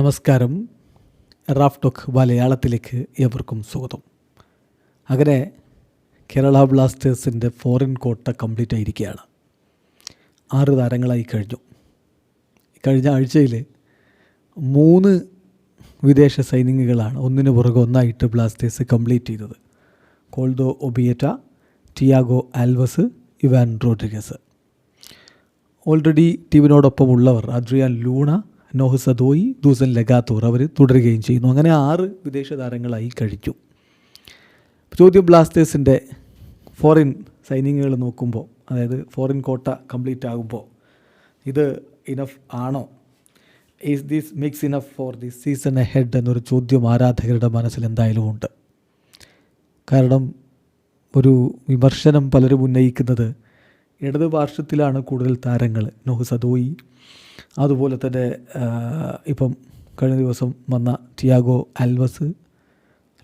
നമസ്കാരം. Raf talk മലയാളത്തിലേക്ക് ഏവർക്കും സ്വാഗതം. അങ്ങനെ കേരള ബ്ലാസ്റ്റേഴ്സിന്റെ ഫോറിൻ കോട്ട കംപ്ലീറ്റ് ആയിരിക്കുകയാണ്. ആറ് താരങ്ങളായി കഴിഞ്ഞു. കഴിഞ്ഞ ആഴ്ചയിൽ മൂന്ന് വിദേശ സൈനികങ്ങളാണ് ഒന്നിന് പുറകെ ഒന്നായിട്ട് ബ്ലാസ്റ്റേഴ്സ് കംപ്ലീറ്റ് ചെയ്തത്. Koldo Obieta Tiago Alves Ivan Rodriguez. Already ടീമിനോടൊപ്പം ഉള്ളവർ Adrian Luna Noah Sadaoui Dusan Lagator അവർ തുടരുകയും ചെയ്യുന്നു. അങ്ങനെ ആറ് വിദേശ താരങ്ങളായി കഴിച്ചു ചോദ്യം ബ്ലാസ്റ്റേഴ്സിന്റെ ഫോറിൻ സൈനിങ്ങുകൾ നോക്കുമ്പോൾ അതായത് ഫോറിൻ കോട്ട കംപ്ലീറ്റ് ആകുമ്പോൾ ഇത് ഇനഫ് ആണോ? Is this mix enough for this season A head എന്നൊരു ചോദ്യം ആരാധകരുടെ മനസ്സിൽ എന്തായാലും ഉണ്ട്. കാരണം ഒരു വിമർശനം പലരും ഉന്നയിക്കുന്നത് ഇടത് പാർശ്വത്തിലാണ് കൂടുതൽ താരങ്ങൾ. നോഹ് സദോയി. അതുപോലെ തന്നെ ഇപ്പം കഴിഞ്ഞ ദിവസം വന്ന ടിയാഗോ അൽവസ്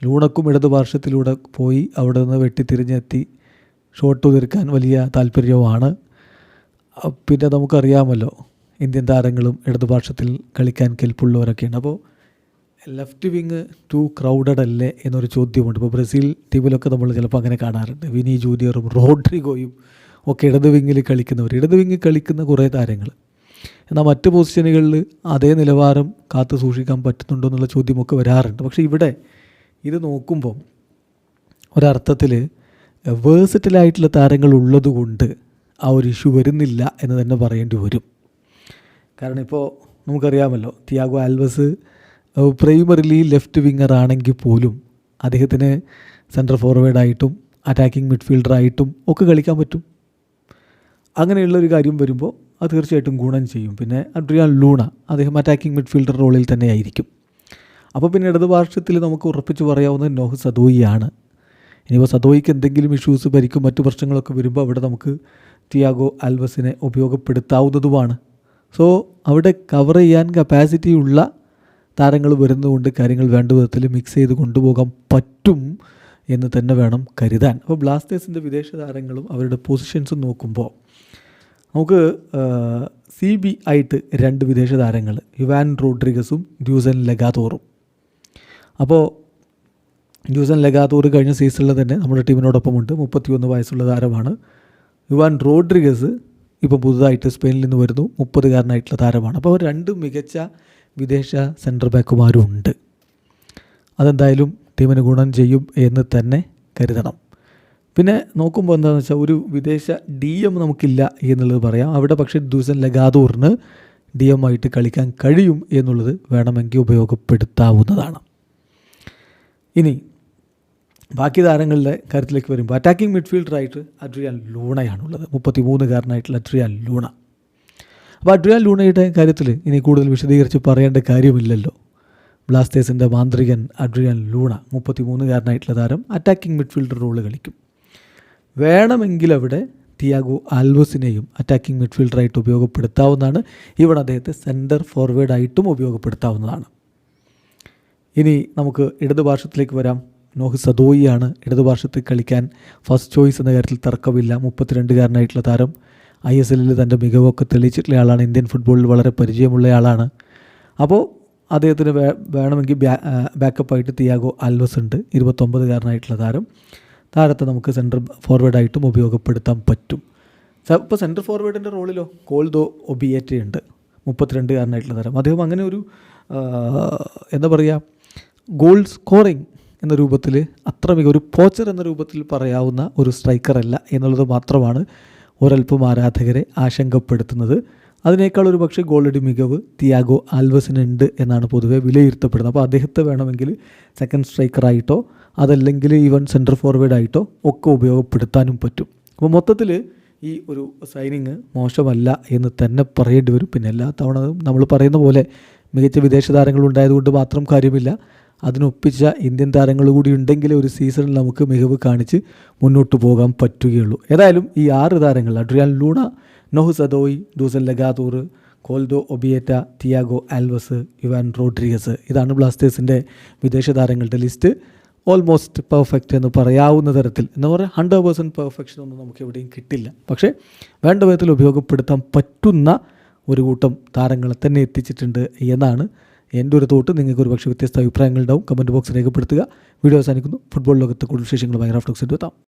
ലൂണക്കും ഇടത് പാർശ്വത്തിലൂടെ പോയി അവിടെ നിന്ന് വെട്ടിത്തിരിഞ്ഞെത്തി ഷോട്ട് തീർക്കാൻ വലിയ താല്പര്യവുമാണ്. പിന്നെ നമുക്കറിയാമല്ലോ ഇന്ത്യൻ താരങ്ങളും ഇടതുപാർശ്വത്തിൽ കളിക്കാൻ കെൽപ്പുള്ളവരൊക്കെയാണ്. അപ്പോൾ ലെഫ്റ്റ് വിങ് ടു ക്രൗഡഡ് അല്ലേ എന്നൊരു ചോദ്യമുണ്ട്. ഇപ്പോൾ ബ്രസീൽ ടീമിലൊക്കെ നമ്മൾ ചിലപ്പോൾ അങ്ങനെ കാണാറുണ്ട്. വിനി ജൂനിയറും റോഡ്രിഗോയും ഒക്കെ ഇടത് വിങ്ങിൽ കളിക്കുന്നവർ. ഇടത് വിങ്ങിൽ കളിക്കുന്ന കുറേ താരങ്ങൾ. എന്നാൽ മറ്റ് പൊസിഷനുകളിൽ അതേ നിലവാരം കാത്തു സൂക്ഷിക്കാൻ പറ്റുന്നുണ്ടോ എന്നുള്ള ചോദ്യമൊക്കെ വരാറുണ്ട്. പക്ഷേ ഇവിടെ ഇത് നോക്കുമ്പോൾ ഒരർത്ഥത്തിൽ വേഴ്സറ്റിലായിട്ടുള്ള താരങ്ങൾ ഉള്ളതുകൊണ്ട് ആ ഒരു ഇഷ്യൂ വരുന്നില്ല എന്ന് തന്നെ പറയേണ്ടി വരും. കാരണം ഇപ്പോൾ നമുക്കറിയാമല്ലോ Tiago Alves primarily left winger ആണെങ്കിൽ പോലും അദ്ദേഹത്തിന് സെൻട്രൽ ഫോർവേഡായിട്ടും അറ്റാക്കിംഗ് മിഡ്ഫീൽഡറായിട്ടും ഒക്കെ കളിക്കാൻ പറ്റും. അങ്ങനെയുള്ള ഒരു കാര്യം വരുമ്പോൾ അത് തീർച്ചയായിട്ടും ഗുണം ചെയ്യും. പിന്നെ അഡ്രിയാൻ ലൂണ അദ്ദേഹം അറ്റാക്കിംഗ് മിഡ്ഫീൽഡർ റോളിൽ തന്നെ ആയിരിക്കും അപ്പോൾ പിന്നെ ഇടതുപാർശ്വത്തിൽ നമുക്ക് ഉറപ്പിച്ച് പറയാവുന്നത് നോഹ് സദോയിയാണ്. ഇനിയിപ്പോൾ സദോയിക്ക് എന്തെങ്കിലും ഇഷ്യൂസ് പരിക്കും മറ്റു പ്രശ്നങ്ങളൊക്കെ വരുമ്പോൾ അവിടെ നമുക്ക് തിയാഗോ ആൽവസിനെ ഉപയോഗപ്പെടുത്താവുന്നതുമാണ്. സോ അവിടെ കവർ ചെയ്യാൻ കപ്പാസിറ്റി ഉള്ള താരങ്ങൾ വരുന്നതുകൊണ്ട് കാര്യങ്ങൾ വേണ്ട വിധത്തിൽ മിക്സ് ചെയ്ത് കൊണ്ടുപോകാൻ പറ്റും എന്ന് തന്നെ വേണം കരുതാൻ. അപ്പോൾ ബ്ലാസ്റ്റേഴ്സിന്റെ വിദേശ താരങ്ങളും അവരുടെ പൊസിഷൻസും നോക്കുമ്പോൾ നമുക്ക് സി ബി ആയിട്ട് രണ്ട് വിദേശ താരങ്ങൾ യുവാൻ റോഡ്രിഗസും ഡ്യൂസൻ ലഗാതോറും. അപ്പോൾ ഡ്യൂസൻ ലഗാതോർ കഴിഞ്ഞ സീസണിൽ തന്നെ നമ്മുടെ ടീമിനോടൊപ്പമുണ്ട്. മുപ്പത്തിയൊന്ന് വയസ്സുള്ള താരമാണ്. യുവാൻ റോഡ്രിഗസ് ഇപ്പം പുതുതായിട്ട് സ്പെയിനിൽ നിന്ന് വരുന്നു. മുപ്പതുകാരനായിട്ടുള്ള താരമാണ്. അപ്പോൾ രണ്ട് മികച്ച വിദേശ സെന്റർ ബാക്കുമാരും ഉണ്ട് അതെന്തായാലും ടീമിന് ഗുണം ചെയ്യും എന്ന് തന്നെ കരുതണം. പിന്നെ നോക്കുമ്പോൾ എന്താണെന്ന് വെച്ചാൽ ഒരു വിദേശ ഡി എം നമുക്കില്ല എന്നുള്ളത് പറയാം. അവിടെ പക്ഷേ ദൂസൻ ലഗാദൂറിന് ഡി എം ആയിട്ട് കളിക്കാൻ കഴിയും എന്നുള്ളത് വേണമെങ്കിൽ ഉപയോഗപ്പെടുത്താവുന്നതാണ്. ഇനി ബാക്കി താരങ്ങളുടെ കാര്യത്തിലേക്ക് വരുമ്പോൾ അറ്റാക്കിംഗ് മിഡ്ഫീൽഡറായിട്ട് അഡ്രിയാൻ ലൂണയാണുള്ളത് മുപ്പത്തി മൂന്നുകാരനായിട്ടുള്ള അഡ്രിയാൻ ലൂണ. അപ്പോൾ അഡ്രിയാൻ ലൂണയുടെ കാര്യത്തിൽ ഇനി കൂടുതൽ വിശദീകരിച്ച് പറയേണ്ട കാര്യമില്ലല്ലോ. ബ്ലാസ്റ്റേഴ്സിന്റെ മാന്ത്രികൻ അഡ്രിയാൻ ലൂണ മുപ്പത്തി മൂന്നുകാരനായിട്ടുള്ള താരം അറ്റാക്കിംഗ് മിഡ്ഫീൽഡർ റോൾ കളിക്കും. വേണമെങ്കിൽ അവിടെ തിയാഗോ ആൽവസിനെയും അറ്റാക്കിംഗ് മിഡ്ഫീൽഡറായിട്ട് ഉപയോഗപ്പെടുത്താവുന്നതാണ്. ഇവിടെ അദ്ദേഹത്തെ സെന്റർ ഫോർവേഡായിട്ടും ഉപയോഗപ്പെടുത്താവുന്നതാണ്. ഇനി നമുക്ക് ഇടതുപാർശ്വത്തിലേക്ക് വരാം. നോഹ് സദോയിയാണ് ഇടതുപാർശ്വത്തിൽ കളിക്കാൻ ഫസ്റ്റ് ചോയ്സ് എന്ന കാര്യത്തിൽ തർക്കമില്ല. മുപ്പത്തിരണ്ടുകാരനായിട്ടുള്ള താരം. ഐ എസ് എല്ലിൽ തന്റെ മികവൊക്കെ തെളിയിച്ചിട്ടുള്ള ആളാണ്. ഇന്ത്യൻ ഫുട്ബോളിൽ വളരെ പരിചയമുള്ള ആളാണ്. അപ്പോൾ അദ്ദേഹത്തിന് വേണമെങ്കിൽ ബാക്കപ്പായിട്ട് തിയാഗോ ആൽവസ് ഉണ്ട്. ഇരുപത്തൊമ്പതുകാരനായിട്ടുള്ള താരം. താരത്തെ നമുക്ക് സെന്റർ ഫോർവേഡായിട്ടും ഉപയോഗപ്പെടുത്താൻ പറ്റും. ഇപ്പോൾ സെന്റർ ഫോർവേഡിന്റെ റോളിലോ കോൾദോ ഒബിയേറ്റ ഉണ്ട്. മുപ്പത്തിരണ്ടുകാരനായിട്ടുള്ള താരം. അദ്ദേഹം അങ്ങനെ ഒരു എന്താ പറയുക ഗോൾ സ്കോറിങ് എന്ന രൂപത്തിൽ അത്ര മിക ഒരു പോച്ചർ എന്ന രൂപത്തിൽ പറയാവുന്ന ഒരു സ്ട്രൈക്കറല്ല എന്നുള്ളത് മാത്രമാണ് ഒരൽപ്പം ആരാധകരെ ആശങ്കപ്പെടുത്തുന്നത്. അതിനേക്കാൾ ഒരു പക്ഷേ ഗോളടി മികവ് തിയാഗോ ആൽവസിനുണ്ട് എന്നാണ് പൊതുവെ വിലയിരുത്തപ്പെടുന്നത്. അപ്പോൾ അദ്ദേഹത്തെ വേണമെങ്കിൽ സെക്കൻഡ് സ്ട്രൈക്കറായിട്ടോ അതല്ലെങ്കിൽ ഈവൻ സെന്റർ ഫോർവേഡായിട്ടോ ഒക്കെ ഉപയോഗപ്പെടുത്താനും പറ്റും. അപ്പോൾ മൊത്തത്തിൽ ഈ ഒരു സൈനിങ് മോശമല്ല എന്ന് തന്നെ പറയേണ്ടി വരും. പിന്നെ എല്ലാ തവണ നമ്മൾ പറയുന്ന പോലെ മികച്ച വിദേശ താരങ്ങൾ ഉണ്ടായതുകൊണ്ട് മാത്രം കാര്യമില്ല. അതിനൊപ്പിച്ച ഇന്ത്യൻ താരങ്ങൾ കൂടി ഉണ്ടെങ്കിൽ ഒരു സീസണിൽ നമുക്ക് മികവ് കാണിച്ച് മുന്നോട്ട് പോകാൻ പറ്റുകയുള്ളൂ. ഏതായാലും ഈ ആറ് താരങ്ങൾ Adrian Luna Noah Dusan Lagator Koldo Obieta Tiago Alves Ivan Rodriguez. ഇതാണ് ബ്ലാസ്റ്റേഴ്സിന്റെ വിദേശ താരങ്ങളുടെ ലിസ്റ്റ്. ഓൾമോസ്റ്റ് പെർഫെക്റ്റ് എന്ന് പറയാവുന്ന തരത്തിൽ. എന്ന് പറഞ്ഞാൽ ഹൺഡ്രഡ് പേഴ്സന്റ് പെർഫെക്ഷൻ ഒന്നും നമുക്ക് എവിടെയും കിട്ടില്ല. പക്ഷേ വേണ്ട വിധത്തിൽ ഉപയോഗപ്പെടുത്താൻ പറ്റുന്ന ഒരു കൂട്ടം താരങ്ങളെ തന്നെ എത്തിച്ചിട്ടുണ്ട് എന്നാണ് എന്റെ ഒരു തോട്ട്. നിങ്ങൾക്ക് ഒരു പക്ഷേ വ്യത്യസ്ത അഭിപ്രായങ്ങളുണ്ടാവും കമന്റ് ബോക്സ് രേഖപ്പെടുത്തുക. വീഡിയോ അവസാനിക്കുന്നു. ഫുട്ബോൾ ലോകത്ത് കൂടുതൽ വിശേഷങ്ങളുമായി റാഫ്റ്റോക്സിന്റെ എത്താം.